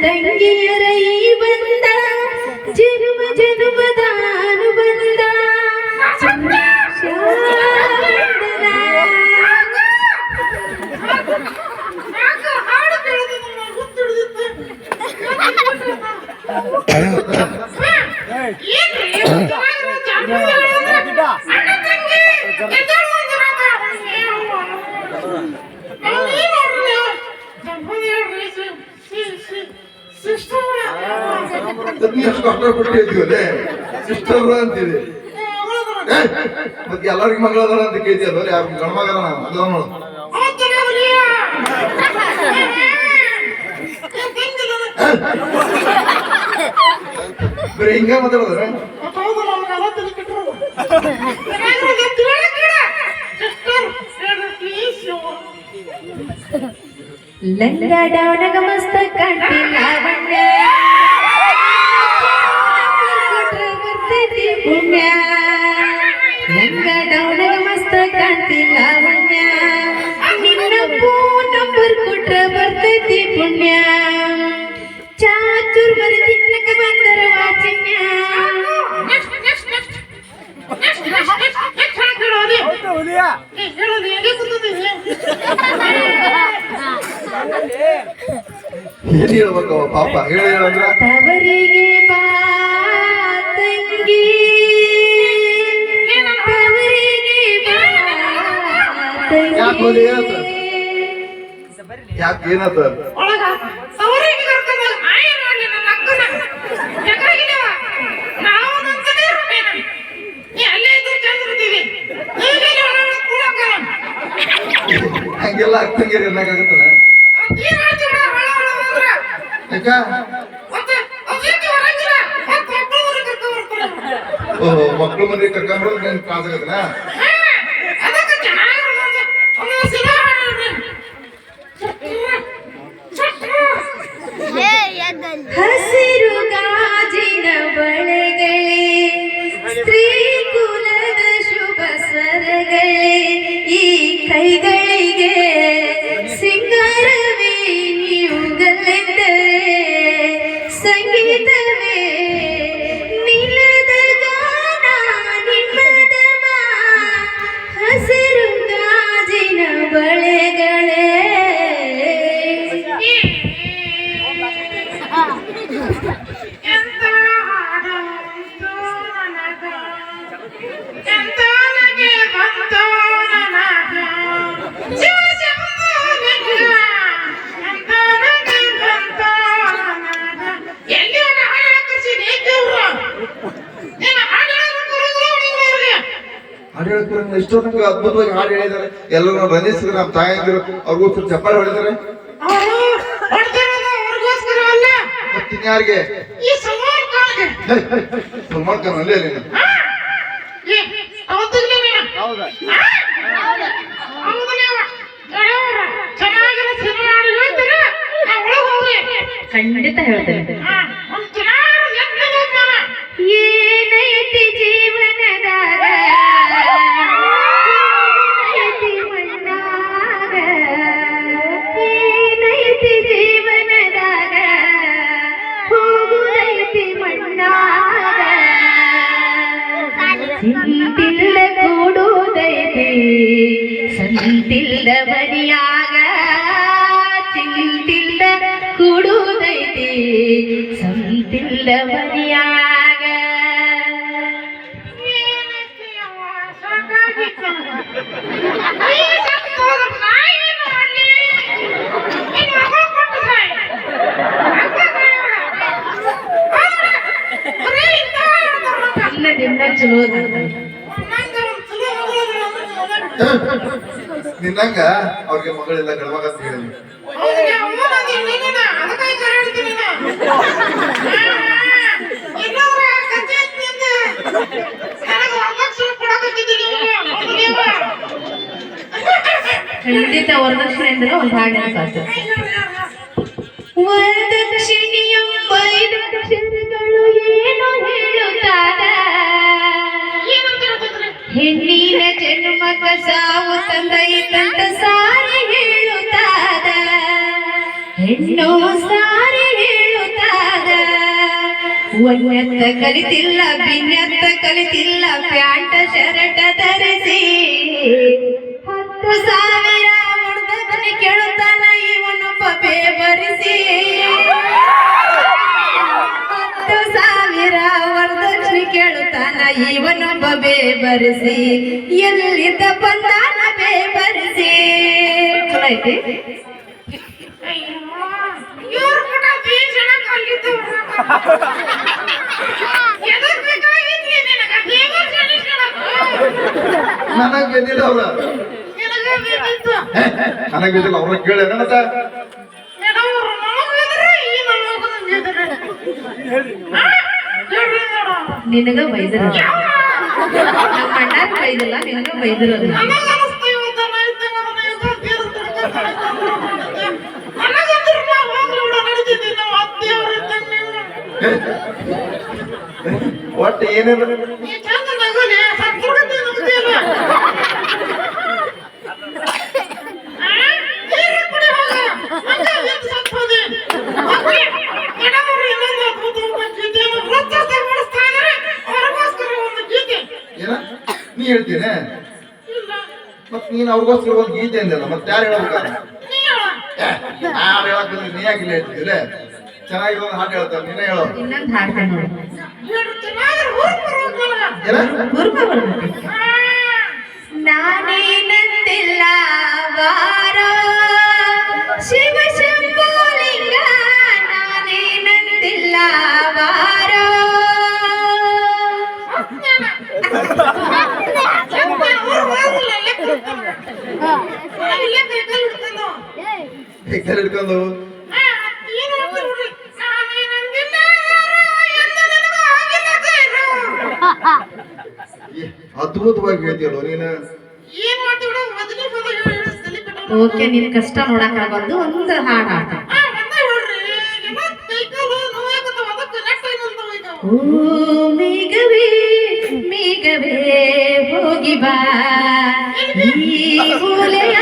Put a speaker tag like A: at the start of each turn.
A: தங்கிய வந்தா ஜென்ம ஜென்மதானு வந்தா
B: ஏன் ಎಷ್ಟು ಕಷ್ಟಪಟ್ಟಿದ್ದೀವಲ್ಲೇ ಸಿಸ್ಟರ್ ಅಂತಿದೆ ಏ, ಮತ್ತೆ ಎಲ್ಲರಿಗೂ ಮಗಳ ಅದಾರ ಅಂತ ಕೇಳ್ತಿಯಲ್ಲ ಯಾರು ಗಂಡ ಮಗನ ಅದ ನೋಡು. ಬರೀ ಹಿಂಗ ಮಾತಾಡಿದ್ರೆ
A: ಲಂಗ ಡೌನಗ ಮಸ್ತ ಕಂಟಿ ಕೊಟ್ರ ಬರ್ತೈತಿ ಪುಣ್ಯ ಲಂಗ ಡೌನಗ ಮಸ್ತ ಕಾಂತಿ ಲಾವಣ್ಯ. ನಿನ್ನ ಫೋನ್ ನಂಬರ್ ಕೊಟ್ರ ಬರ್ತೈತಿ ಪುಣ್ಯ. ಚಾಚೂರ್ ಬರಿ ತಿನ್ನಕ ಬಂದರ ವಾಚಿನ್ಯ.
B: ಏನ್ ಹೇಳ್ಬೇಕು ಪಾಪ ಹೇಳ ಹೇಳಂದ್ರ
A: ತವರಿಗೆ
B: ಯಾಕ್ ಹೋದೆ
A: ತಂಗಿ
B: ಹೇಳ್ತ? ಯಾಕೆ ಏನಾತ ಹಂಗೆಲ್ಲ ಆಗ್ತಂಗೆ ಅನ್ನಕಾಗತ್ತಲ್ಲ ಯಾಕ? ಓಹೋ ಮಕ್ಳು ಮಂದಿ ಕರ್ಕೊಂಡ್ಬರೋದು ನನ್ ತ್ರಾಸ ಆಗತ್ತಲ್ಲ
A: ಹಸಿರು ಗಾಜಿನ ಬಳೆಗಳೇ ಸ್ತ್ರೀ
B: ಇಷ್ಟೊಂದು ಅದ್ಭುತವಾಗಿ ಹಾಡು ಹೇಳಿದ್ದಾರೆ. ಎಲ್ಲರೂ ರಂಜಿಸ್ ನಮ್ಮ ತಾಯಂದಿರು ಅವ್ರಿಗೋಸ್ಕರ ಚಪ್ಪಾಳೆ ಹೊಡಿತಾರೆ ಸಲ್ಮಾನ್ ಖಾನ್ ಅಲ್ಲೇ.
C: ಹೋಗ್ರಿ
A: ಖಂಡಿತ ಹೇಳ್ತೇನೆ. தில்லபதியாக தில்ல
C: குடுதைதி சந்தில்லபதியாக என்னது என்ன சொல்லுவது?
B: ನಿನ್ನಂಗ ಅವ್ರಿಗೆ ಮಗಳೆಲ್ಲ ಗಡವಾಗ ಅಂತ
C: ಅವ್ನಿಗೆ.
A: ಖಂಡಿತ ವರದಕ್ಷಿಣೆ ಅಂದ್ರೆ ಒಂದು ಹಾಡಿನ ಸಾಕು ವರದಕ್ಷಿಣೆಯ ಐದು ಏನು ಹೇಳುತ್ತಾದ?
C: ಏನಂತ
A: ಮಕ ಸಾವು ತಂದೈತಂತ ಸಾರಿ ಹೇಳುತ್ತಾದ. ಹೆಣ್ಣು ಸಾರಿ ಹೇಳುತ್ತಾದ. ಒಂದೆತ್ತ ಕಲಿತಿಲ್ಲ ಭಿನ್ನತ್ತ ಕಲಿತಿಲ್ಲ, ಪ್ಯಾಂಟ, ಶರಟ ತರಿಸಿ ಹತ್ತು ಸಾವಿರ ಇವನೊಬ್ಬ ಬೇಬರಿಸಿ ಎಲ್ಲಿದ್ದ ಬಂದಾನ ಬೇಬರಿಸಿ. ಚಲೋ ಐತಿ
C: ನಿನಗ?
B: ಗೆದ್ದಿಲ್ಲ ಅವ್ರ.
C: ನಿನಗ
B: ಅವ್ರ ಕೇಳ ಮತ್ತೆ
C: ಮೇಡಮ್ ಅವ್ರು ನಮಗಿದ್ರೆ ಈ ನಮಗಿದ್ರೆ ಹಾ? ಹೇಳ್ರಿ ಮೇಡಮ್.
A: ನಿನಗ ಬೈದ್ರ ನಮ್ಮ ಅಣ್ಣಾರ್ ಬೈದಿಲ್ಲ ನಿನಗ ಬೈದಿರೋದು
C: ನನಗ್ ಅನಿಸ್ತು
B: ಹೇಳ್ತೀನಿ.
C: ಇಲ್ಲ
B: ಮತ್ ನೀನ್ ಅವ್ರಿಗೋಸ್ಕರ ಒಂದು ಗೀತೆ ಅಂದಲ್ಲ ಮತ್ತೆ ಯಾರು ಹೇಳ್ಬೇಕಾದ್ರೆ?
C: ನೀ
B: ಹೇಳಕ್ ನೀ ಯಾಕಿಲ್ಲ ಹೇಳ್ತಿದ್ದಿಲ್ಲ ಚೆನ್ನಾಗಿರೋ ಒಂದು ಹಾಡು ಹೇಳ್ತಾರೆ ನೀನೇ ಹೇಳೋ.
A: ಇನ್ನೊಂದು ವಾರ. ಶಿವ
B: ಹೇಳಿ ಅದ್ಭುತವಾಗಿ ಹೇಳ್ತೀಯಲ್ಲ ನೀನ.
A: ಓಕೆ ನಿನ್ ಕಷ್ಟ ನೋಡಕ್ ಬಂದು ಒಂದು ಹಾಡು
C: ಈಗ.
A: ಓ ಮೇಘವೇ ಮೇಘವೇ ಹೋಗಿ ಬಾ. ಈ ಮೂಲೆಯ